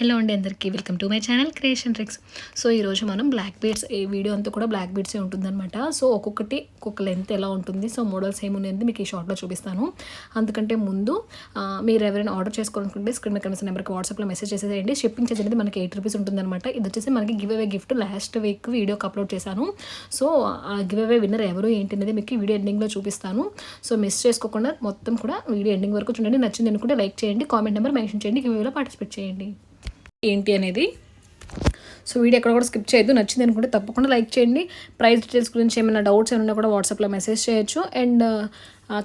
Hello అండి అందరికీ. Welcome to my channel creation tricks so ఈరోజు మనం బ్లాక్ బీడ్స్ ఈ వీడియో అంతా కూడా బ్లాక్ బీడ్సే ఉంటుందన్నమాట. సో ఒక్కొక్కటి ఒక్కొక్క లెంత్ ఎలా ఉంటుంది? సో మోడల్స్ ఏమున్నాయి మీకు ఈ షార్ట్లో చూపిస్తాను. అందుకంటే ముందు మీరు ఎవరైనా ఆర్డర్ చేసుకోవాలనుకుంటే స్క్రీన్ మీద కనిపిస్తున్న నెంబర్కి వాట్సాప్లో మెసేజ్ చేసేయండి షిప్పింగ్ చార్జ్ అనేది మనకి ఎయిట్ రూపీస్ ఉంటుందన్నమాట. ఇది వచ్చేసి మనకి giveaway gift last week video upload చేశాను. సో ఆ గివ్ అవే విన్నర్ ఎవరు ఏంటి అనేది మీకు వీడియో ఎండింగ్లో చూపిస్తాను. సో మిస్ చేసుకోకుండా మొత్తం కూడా వీడియో ఎండింగ్ వరకు చూడండి. నచ్చింది అనుకుంటే లైక్ చేయండి కామెంట్ నెంబర్ మెన్షన్ చేయండి గివ్ అవేలో పార్టిసిపేట్ చేయండి. ఏంటి అనేది. సో వీడియో ఎక్కడ కూడా స్కిప్ చేయొద్దు. నచ్చింది అనుకుంటే తప్పకుండా లైక్ చేయండి. ప్రైస్ డీటెయిల్స్ గురించి ఏమైనా డౌట్స్ ఏమైనా కూడా వాట్సాప్లో మెసేజ్ చేయొచ్చు. అండ్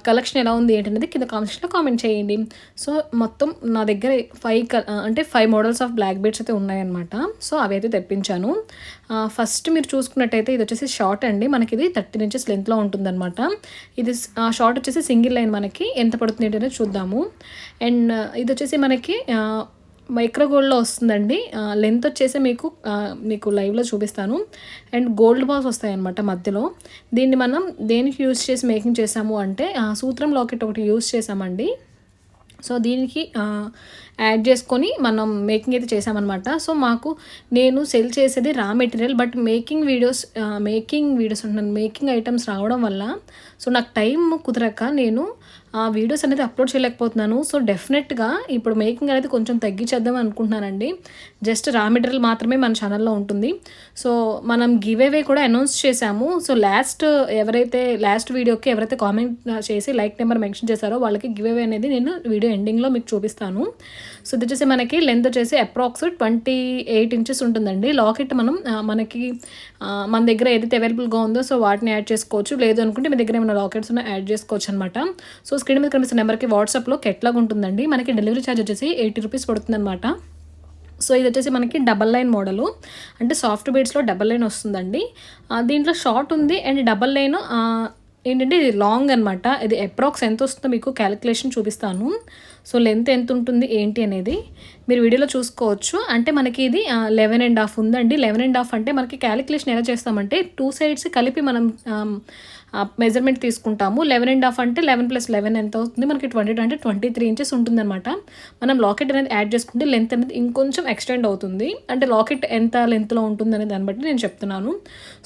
కలెక్షన్ ఎలా ఉంది ఏంటనేది కింద కామెంట్స్లో కామెంట్ చేయండి. సో మొత్తం నా దగ్గర ఫైవ్ అంటే five models of black beads అయితే ఉన్నాయన్నమాట. సో అవి అయితే తెప్పించాను. ఫస్ట్ మీరు చూసుకున్నట్టయితే ఇది వచ్చేసి షార్ట్ అండి. మనకి ఇది థర్టీన్ ఇంచెస్ లెంత్లో ఉంటుందన్నమాట. ఇది షార్ట్ వచ్చేసి సింగిల్ లైన్ మనకి. ఎంత పడుతుంది ఏంటనేది చూద్దాము. అండ్ ఇది వచ్చేసి మనకి మైక్రో గోల్డ్లో వస్తుందండి లెంత్ వచ్చేసి మీకు మీకు లైవ్లో చూపిస్తాను. అండ్ గోల్డ్ బాల్స్ వస్తాయన్నమాట మధ్యలో. దీన్ని మనం దేనికి యూజ్ చేసి మేకింగ్ చేసాము అంటే సూత్రం లాకెట్ ఒకటి యూజ్ చేసామండి సో దీనికి యాడ్ చేసుకొని మనం మేకింగ్ అయితే చేసామన్నమాట సో మాకు నేను సెల్ చేసేది raw material but making videos making videos ఉంటున్నాను మేకింగ్ ఐటమ్స్ రావడం వల్ల సో నాకు టైం కుదరక నేను ఆ వీడియోస్ అనేది అప్లోడ్ చేయలేకపోతున్నాను. సో డెఫినెట్గా ఇప్పుడు మేకింగ్ అనేది కొంచెం తగ్గించేద్దాం అనుకుంటున్నానండి. జస్ట్ రా మెటీరియల్ మాత్రమే మన ఛానల్లో ఉంటుంది. సో మనం గివ్ అవే కూడా అనౌన్స్ చేశాము. సో లాస్ట్ ఎవరైతే లాస్ట్ వీడియోకి ఎవరైతే కామెంట్ చేసి లైక్ నెంబర్ మెన్షన్ చేశారో వాళ్ళకి గివ్ అవే అనేది నేను వీడియో ఎండింగ్లో మీకు చూపిస్తాను. సో ఇది వచ్చేసి మనకి లెంత్ వచ్చేసి అప్రాక్స్ ట్వంటీ ఎయిట్ ఇంచెస్ ఉంటుందండి. లాకెట్ మనం మనకి మన దగ్గర ఏదైతే అవైలబుల్గా ఉందో సో వాటిని యాడ్ చేసుకోవచ్చు. లేదు అనుకుంటే మీ దగ్గర ఏమైనా లాకెట్స్ ఉన్నా యాడ్ చేసుకోవచ్చు అనమాట సో స్క్రీన్ మీద కనిపిస్తున్న నెంబర్కి వాట్సాప్లో కెట్లాగా ఉంటుందండి. మనకి డెలివరీ ఛార్జ్ వచ్చేసి ఎయిటీ రూపీస్ పడుతుందన్నమాట. సో ఇది వచ్చేసి మనకి డబల్ లైన్ మోడలు. అంటే సాఫ్ట్ బీడ్స్లో డబల్ లైన్ వస్తుందండి. దీంట్లో షార్ట్ ఉంది అండ్ డబల్ లైన్ ఏంటంటే ఇది లాంగ్ అనమాట ఇది అప్రాక్స్ ఎంత వస్తుందో మీకు క్యాలిక్యులేషన్ చూపిస్తాను. సో లెంత్ ఎంత ఉంటుంది ఏంటి అనేది మీరు వీడియోలో చూసుకోవచ్చు. అంటే మనకి ఇది లెవెన్ అండ్ హాఫ్ ఉందండి. లెవెన్ అండ్ హాఫ్ అంటే మనకి క్యాలిక్యులేషన్ ఎలా చేస్తామంటే టూ సైడ్స్ కలిపి మనం మెజర్మెంట్ తీసుకుంటాము. లెవెన్ అండ్ హాఫ్ అంటే లెవెన్ ప్లస్ లెవెన్ ఎంత అవుతుంది? మనకి ట్వంటీ టూ అంటే ట్వంటీ త్రీ ఇంచెస్ ఉంటుందన్నమాట. మనం లాకెట్ అనేది యాడ్ చేసుకుంటే లెంత్ అనేది ఇంకొంచెం ఎక్స్టెండ్ అవుతుంది. అంటే లాకెట్ ఎంత లెంత్లో ఉంటుంది అనే దాన్ని బట్టి నేను చెప్తున్నాను.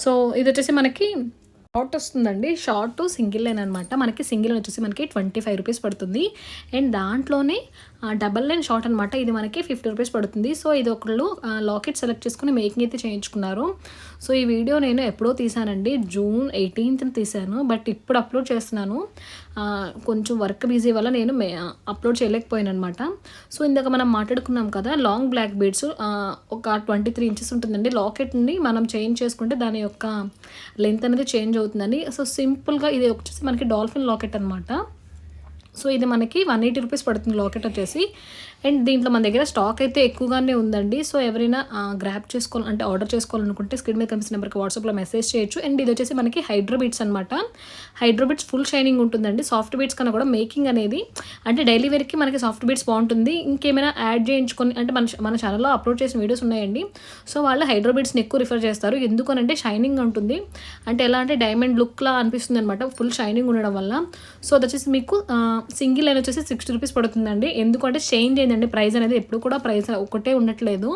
సో ఇది వచ్చేసి మనకి షార్ట్ వస్తుందండి. షార్ట్ సింగిల్ లైన్ అనమాట మనకి సింగిల్ లైన్ వచ్చేసి మనకి ట్వంటీ ఫైవ్ రూపీస్ పడుతుంది. అండ్ దాంట్లోనే డబల్ లైన్ షార్ట్ అనమాట ఇది మనకి ఫిఫ్టీ రూపీస్ పడుతుంది. సో ఇది ఒకళ్ళు లాకెట్ సెలెక్ట్ చేసుకుని మేకింగ్ అయితే చేయించుకున్నారు. సో ఈ వీడియో నేను ఎప్పుడో తీసానండి. జూన్ ఎయిటీన్త్ తీశాను బట్ ఇప్పుడు అప్లోడ్ చేస్తున్నాను. కొంచెం వర్క్ బిజీ వల్ల నేను మే అప్లోడ్ చేయలేకపోయాను అనమాట సో ఇందాక మనం మాట్లాడుకున్నాం కదా లాంగ్ బ్లాక్ బీడ్స్ ఒక ట్వంటీ త్రీ ఇంచెస్ ఉంటుందండి. లాకెట్ని మనం చేంజ్ చేసుకుంటే దాని యొక్క లెంత్ అనేది చేంజ్ అవుతుందండి. సో సింపుల్గా ఇది వచ్చేసి మనకి డాల్ఫిన్ లాకెట్ అనమాట సో ఇది మనకి వన్ ఎయిటీ రూపీస్ పడుతుంది లాకెట్ వచ్చేసి. అండ్ దీంట్లో మన దగ్గర స్టాక్ అయితే ఎక్కువగానే ఉందండి. సో ఎవరైనా గ్రాప్ చేసుకోవాలి అంటే ఆర్డర్ చేసుకోవాలనుకుంటే స్క్రీన్ మీద కనిపిస్తున్న నెంబర్కి వాట్సాప్లో మెసేజ్ చేయొచ్చు. అండ్ ఇది వచ్చేసి మనకి హైడ్రోబిట్స్ అనమాట హైడ్రోబిట్స్ ఫుల్ షైనింగ్ ఉంటుందండి. సాఫ్ట్ బీట్స్ కన్నా కూడా మేకింగ్ అనేది. అంటే డైలీ వేర్కి మనకి సాఫ్ట్ బీట్స్ బాగుంటుంది. ఇంకేమైనా యాడ్ చేయించుకొని అంటే మన మన ఛానల్లో అప్లోడ్ చేసిన వీడియోస్ ఉన్నాయండి. సో వాళ్ళు హైడ్రోబిట్స్ని ఎక్కువ రిఫర్ చేస్తారు. ఎందుకనంటే షైనింగ్ ఉంటుంది. అంటే ఎలా అంటే డైమండ్ లుక్లా అనిపిస్తుంది అనమాట ఫుల్ షైనింగ్ ఉండడం వల్ల. సో అది వచ్చేసి మీకు సింగిల్ లైన్ వచ్చేసి సిక్స్టీ రూపీస్ పడుతుందండి. ఎందుకంటే చేంజ్ అయిందండి ప్రైస్ అనేది ఎప్పుడు కూడా ప్రైస్ ఒకటే ఉండట్లేదు.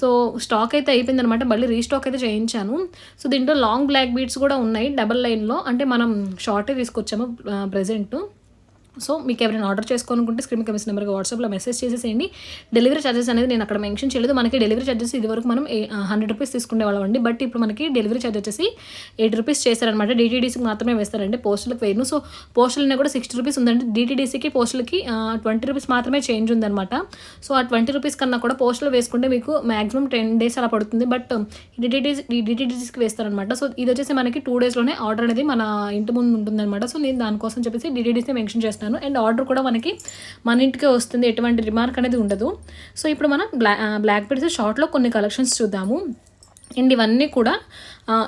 సో స్టాక్ అయితే అయిపోయిందనమాట. మళ్ళీ రీస్టాక్ అయితే చేయించాను. సో దీంట్లో లాంగ్ బ్లాక్ బీట్స్ కూడా ఉన్నాయి డబల్ లైన్లో. అంటే మనం షార్టే తీసుకొచ్చాము ప్రజెంట్. సో మీకు ఎవరైనా ఆర్డర్ చేసుకోవాలనుకుంటే స్క్రీన్ కమిషన్ నెంబర్కి వాట్సాప్లో మెసేజ్ చేసేసేయండి. డెలివరీ ఛార్జెస్ అనేది నేను అక్కడ మెన్షన్ చేయలేదు. మనకి డెలివరీ ఛార్జెస్ ఇది వరకు మనం హండ్రెడ్ రూపీస్ తీసుకునేవాళ్ళం అండి. బట్ ఇప్పుడు మనకి డెలివరీ ఛార్జ్ వచ్చేసి ఎయిట్ రూపీస్ చేశారనమాట డీటీడీసీకి మాత్రమే వేస్తారండి పోస్టులకు వేయను. సో పోస్టులనే కూడా సిక్స్టీ రూపీస్ ఉందండి. డీటీడీసీకి పోస్టులకి ట్వంటీ రూపీస్ మాత్రమే చేంజ్ ఉందన్నమాట. సో ఆ ట్వంటీ రూపీస్ కన్నా కూడా పోస్టులు వేసుకుంటే మీకు మాక్సిమం టెన్ డేస్ అలా పడుతుంది. బట్ డిటీడీసీ డిటీడీసీకి వేస్తారనమాట సో ఇది వచ్చేసి మనకి టూ డేస్లోనే ఆర్డర్ అనేది మన ఇంటి ముందు ఉంటుందన్నమాట. సో నేను దానికోసం చెప్పేసి డిటీడీసీ మెన్షన్ చేస్తాను అండ్ ఆర్డర్ కూడా మనకి మన ఇంటికే వస్తుంది. ఎటువంటి రిమార్క్ అనేది ఉండదు. సో ఇప్పుడు మనం బ్లా బ్లాక్ బెడ్స్ షార్ట్లో కొన్ని కలెక్షన్స్ చూద్దాము. అండ్ ఇవన్నీ కూడా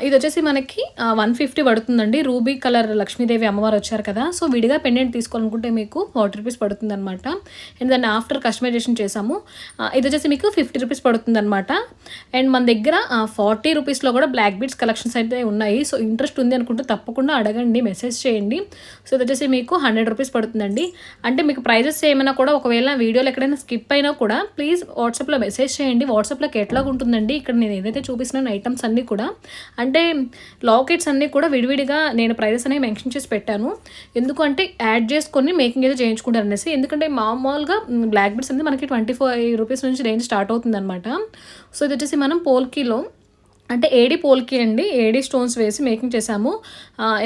ఇది వచ్చేసి మనకి వన్ ఫిఫ్టీ పడుతుందండి. రూబీ కలర్ లక్ష్మీదేవి అమ్మవారు వచ్చారు కదా. సో విడిగా పెండెంట్ తీసుకోవాలనుకుంటే మీకు ఫార్టీ రూపీస్ పడుతుంది అనమాట అండ్ దాన్ని ఆఫ్టర్ కస్టమైజేషన్ చేసాము ఇది వచ్చేసి మీకు ఫిఫ్టీ రూపీస్ పడుతుంది అనమాట అండ్ మన దగ్గర ఫార్టీ రూపీస్లో కూడా బ్లాక్ బీట్స్ కలెక్షన్స్ అయితే ఉన్నాయి. సో ఇంట్రెస్ట్ ఉంది అనుకుంటే తప్పకుండా అడగండి మెసేజ్ చేయండి. సో ఇది వచ్చేసి మీకు హండ్రెడ్ రూపీస్ పడుతుందండి. అంటే మీకు ప్రైజెస్ ఏమైనా కూడా ఒకవేళ వీడియోలో ఎక్కడైనా స్కిప్ అయినా కూడా ప్లీజ్ వాట్సాప్లో మెసేజ్ చేయండి. వాట్సాప్లో ఎట్లాగా ఉంటుందండి. ఇక్కడ నేను ఏదైతే చూపిస్తున్నాను ఐటమ్స్ అన్నీ కూడా. అంటే లాకెట్స్ అన్నీ కూడా విడివిడిగా నేను ప్రైజెస్ అనేవి మెన్షన్ చేసి పెట్టాను. ఎందుకంటే యాడ్ చేసుకొని మేకింగ్ అయితే చేయించుకుంటారు అనేసి. ఎందుకంటే మామూలుగా బ్లాక్ బీడ్స్ అనేది మనకి ట్వంటీ ఫైవ్ రూపీస్ నుంచి రేంజ్ స్టార్ట్ అవుతుంది అనమాట సో ఇది వచ్చేసి మనం పోల్కిలో అంటే ఏడి పోల్కి అండి ఏడి స్టోన్స్ వేసి మేకింగ్ చేసాము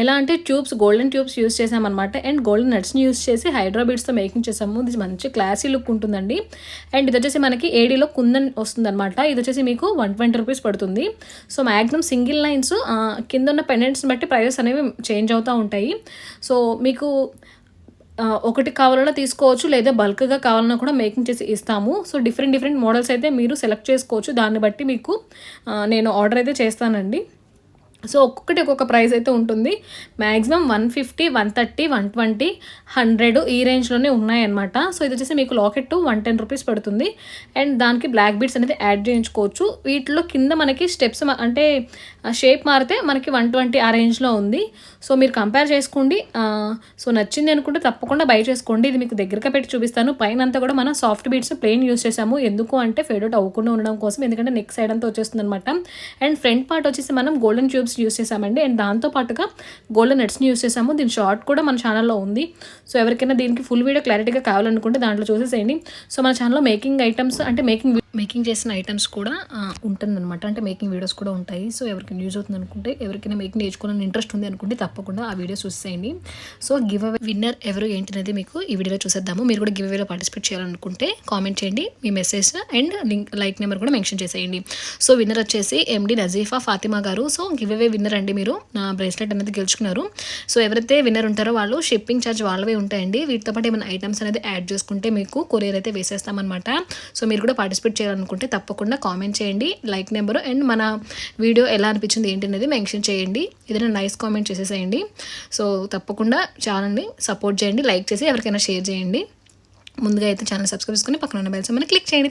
ఎలా అంటే ట్యూబ్స్ గోల్డెన్ ట్యూబ్స్ యూస్ చేసామన్నమాట అండ్ గోల్డెన్ నట్స్ని యూస్ చేసి హైడ్రాబీడ్స్తో మేకింగ్ చేసాము ఇది మంచి క్లాసీ లుక్ ఉంటుందండి. అండ్ ఇది వచ్చేసి మనకి ఏడీలో కుందన్ వస్తుందన్నమాట. ఇది వచ్చేసి మీకు వన్ ట్వంటీ రూపీస్ పడుతుంది. సో మ్యాక్సిమం సింగిల్ లైన్స్ కింద ఉన్న పెండెంట్స్ని బట్టి ప్రైజెస్ అనేవి చేంజ్ అవుతూ ఉంటాయి. సో మీకు ఒకటి కావాలన్నా తీసుకోవచ్చు లేదా బల్క్గా కావాలన్నా కూడా మేకింగ్ చేసి ఇస్తాము. సో డిఫరెంట్ డిఫరెంట్ మోడల్స్ అయితే మీరు సెలెక్ట్ చేసుకోవచ్చు. దాన్ని బట్టి మీకు నేను ఆర్డర్ అయితే చేస్తానండి. సో ఒక్కొక్కటి ఒక్కొక్క ప్రైస్ అయితే ఉంటుంది. Maximum one fifty one thirty one twenty hundred ఈ రేంజ్లోనే ఉన్నాయన్నమాట. సో ఇది వచ్చేసి మీకు లాకెట్ వన్ టెన్ రూపీస్ పడుతుంది. అండ్ దానికి బ్లాక్ బీడ్స్ అనేది యాడ్ చేయించుకోవచ్చు. వీటిలో కింద మనకి స్టెప్స్ అంటే షేప్ మారితే మనకి వన్ ట్వంటీ ఆ రేంజ్లో ఉంది. సో మీరు కంపేర్ చేసుకోండి. సో నచ్చింది అనుకుంటే తప్పకుండా బై చేసుకోండి. ఇది మీకు దగ్గరగా పెట్టి చూపిస్తాను. పైన అంతా కూడా మనం సాఫ్ట్ బీడ్స్ ప్లెయిన్ యూస్ చేసాము ఎందుకు అంటే ఫేడ్ అవుట్ అవ్వకుండా ఉండడం కోసం. ఎందుకంటే నెక్ సైడ్ అంతా వచ్చేస్తుంది అనమాట అండ్ ఫ్రంట్ పార్ట్ వచ్చేసి మనం గోల్డెన్ ట్యూబ్స్ యూస్ చేసామండి అండ్ దాంతో పాటుగా గోల్డెన్ నెట్స్ని యూస్ చేసాము దీని షార్ట్ కూడా మన ఛానల్లో ఉంది. సో ఎవరికైనా దీనికి ఫుల్ వీడియో క్లారిటీగా కావాలనుకుంటే దాంట్లో చూసేసేయండి. సో మన ఛానల్లో మేకింగ్ ఐటమ్స్ అంటే మేకింగ్ మేకింగ్ చేసిన ఐటమ్స్ కూడా ఉంటుందన్నమాట. అంటే మేకింగ్ వీడియోస్ కూడా ఉంటాయి. సో ఎవరికైనా యూజ్ అవుతుంది అనుకుంటే ఎవరికైనా మేకింగ్ నేర్చుకోవాలని ఇంట్రెస్ట్ ఉంది అనుకుంటే తప్పకుండా ఆ వీడియోస్ చూసేయండి. సో గివ్ అవే విన్నర్ ఎవరు ఏంటి అనేది మీకు ఈ వీడియోలో చూసేద్దాము. మీరు కూడా గివ్ అవేలో పార్టిసిపేట్ చేయాలనుకుంటే కామెంట్ చేయండి. మీ message and link like number కూడా మెన్షన్ చేసేయండి. సో విన్నర్ వచ్చేసి ఎండి నజీఫా ఫాతిమా గారు. సో గివ్ అవే విన్నర్ అండి మీరు. నా బ్రేస్లెట్ అనేది గెలుచుకున్నారు. సో ఎవరైతే విన్నర్ ఉంటారో వాళ్ళు షిప్పింగ్ ఛార్జ్ వాళ్ళవే ఉంటాయండి. వీటితో పాటు ఏమైనా ఐటమ్స్ అనేది యాడ్ చేసుకుంటే మీకు కొరియర్ అయితే వేసేస్తామన్నమాట. సో మీరు కూడా పార్టిసిపేట్ చేయాలనుకుంటే తప్పకుండా కామెంట్ చేయండి లైక్ నెంబరు అండ్ మన వీడియో ఎలా అనిపించింది ఏంటి అనేది మెన్షన్ చేయండి. ఏదైనా నైస్ కామెంట్ చేసేసేయండి. సో తప్పకుండా ఛానల్ని సపోర్ట్ చేయండి లైక్ చేసి ఎవరికైనా షేర్ చేయండి. ముందుగా అయితే ఛానల్ సబ్స్క్రైబ్ చేసుకుని పక్కన ఉన్న బెల్స్ క్లిక్ చేయండి.